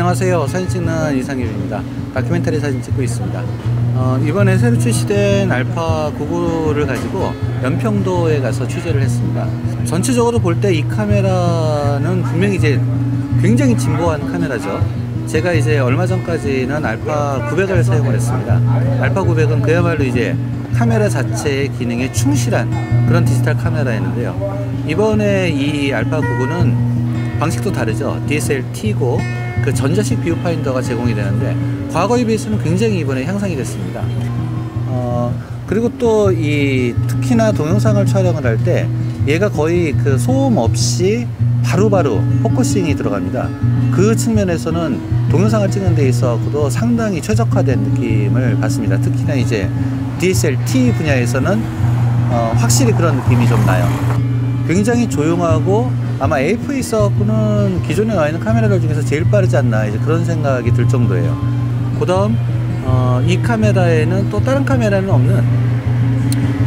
안녕하세요. 사진 찍는 이상규입니다. 다큐멘터리 사진 찍고 있습니다. 어, 이번에 새로 출시된 알파 99를 가지고 연평도에 가서 취재를 했습니다. 전체적으로 볼 때 이 카메라는 분명히 이제 굉장히 진보한 카메라죠. 제가 이제 얼마 전까지는 알파 900을 사용을 했습니다. 알파 900은 그야말로 이제 카메라 자체의 기능에 충실한 그런 디지털 카메라였는데요. 이번에 이 알파 99는 방식도 다르죠. DSL-T고 그 전자식 뷰 파인더가 제공이 되는데 과거에 비해서는 굉장히 이번에 향상이 됐습니다. 어, 그리고 또 이 특히나 동영상을 촬영을 할 때 얘가 거의 그 소음 없이 바로 바로 포커싱이 들어갑니다. 그 측면에서는 동영상을 찍는 데 있어서도 상당히 최적화된 느낌을 받습니다. 특히나 이제 DSL-T 분야에서는 어, 확실히 그런 느낌이 좀 나요. 굉장히 조용하고 아마 A4에서는 기존에 나와 있는 카메라들 중에서 제일 빠르지 않나 이제 그런 생각이 들 정도예요. 그 다음 어, 이 카메라에는 또 다른 카메라는 없는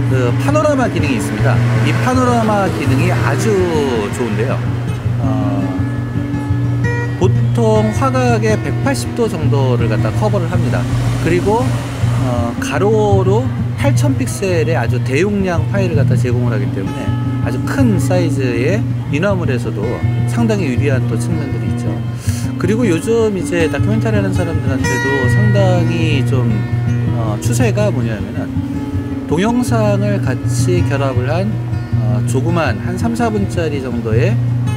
그 파노라마 기능이 있습니다. 이 파노라마 기능이 아주 좋은데요. 어, 보통 화각의 180도 정도를 갖다 커버를 합니다. 그리고 어, 가로로 8000 픽셀의 아주 대용량 파일을 갖다 제공을 하기 때문에 아주 큰 사이즈의 인화물에서도 상당히 유리한 또 측면들이 있죠. 그리고 요즘 이제 다큐멘터리 하는 사람들한테도 상당히 좀 어, 추세가 뭐냐면은 동영상을 같이 결합을 한 어, 조그만 한 3, 4분짜리 정도의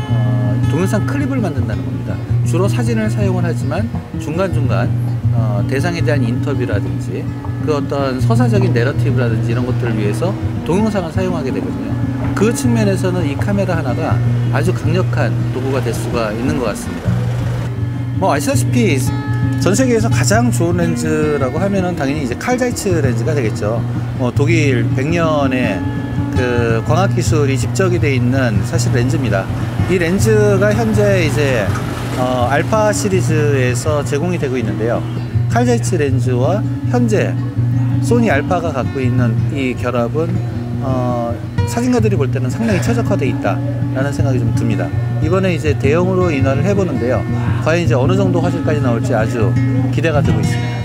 어, 동영상 클립을 만든다는 겁니다. 주로 사진을 사용을 하지만 중간중간 어, 대상에 대한 인터뷰라든지 그 어떤 서사적인 내러티브라든지 이런 것들을 위해서 동영상을 사용하게 되거든요. 그 측면에서는 이 카메라 하나가 아주 강력한 도구가 될 수가 있는 것 같습니다. 뭐 아시다시피 전 세계에서 가장 좋은 렌즈라고 하면은 당연히 이제 칼자이츠 렌즈가 되겠죠. 뭐 독일 100년의 그 광학 기술이 집적이 돼 있는 사실 렌즈입니다. 이 렌즈가 현재 이제 어, 알파 시리즈에서 제공이 되고 있는데요. 칼자이츠 렌즈와 현재 소니 알파가 갖고 있는 이 결합은 어, 사진가들이 볼 때는 상당히 최적화되어 있다라는 생각이 좀 듭니다. 이번에 이제 대형으로 인화를 해보는데요. 과연 이제 어느 정도 화질까지 나올지 아주 기대가 되고 있습니다.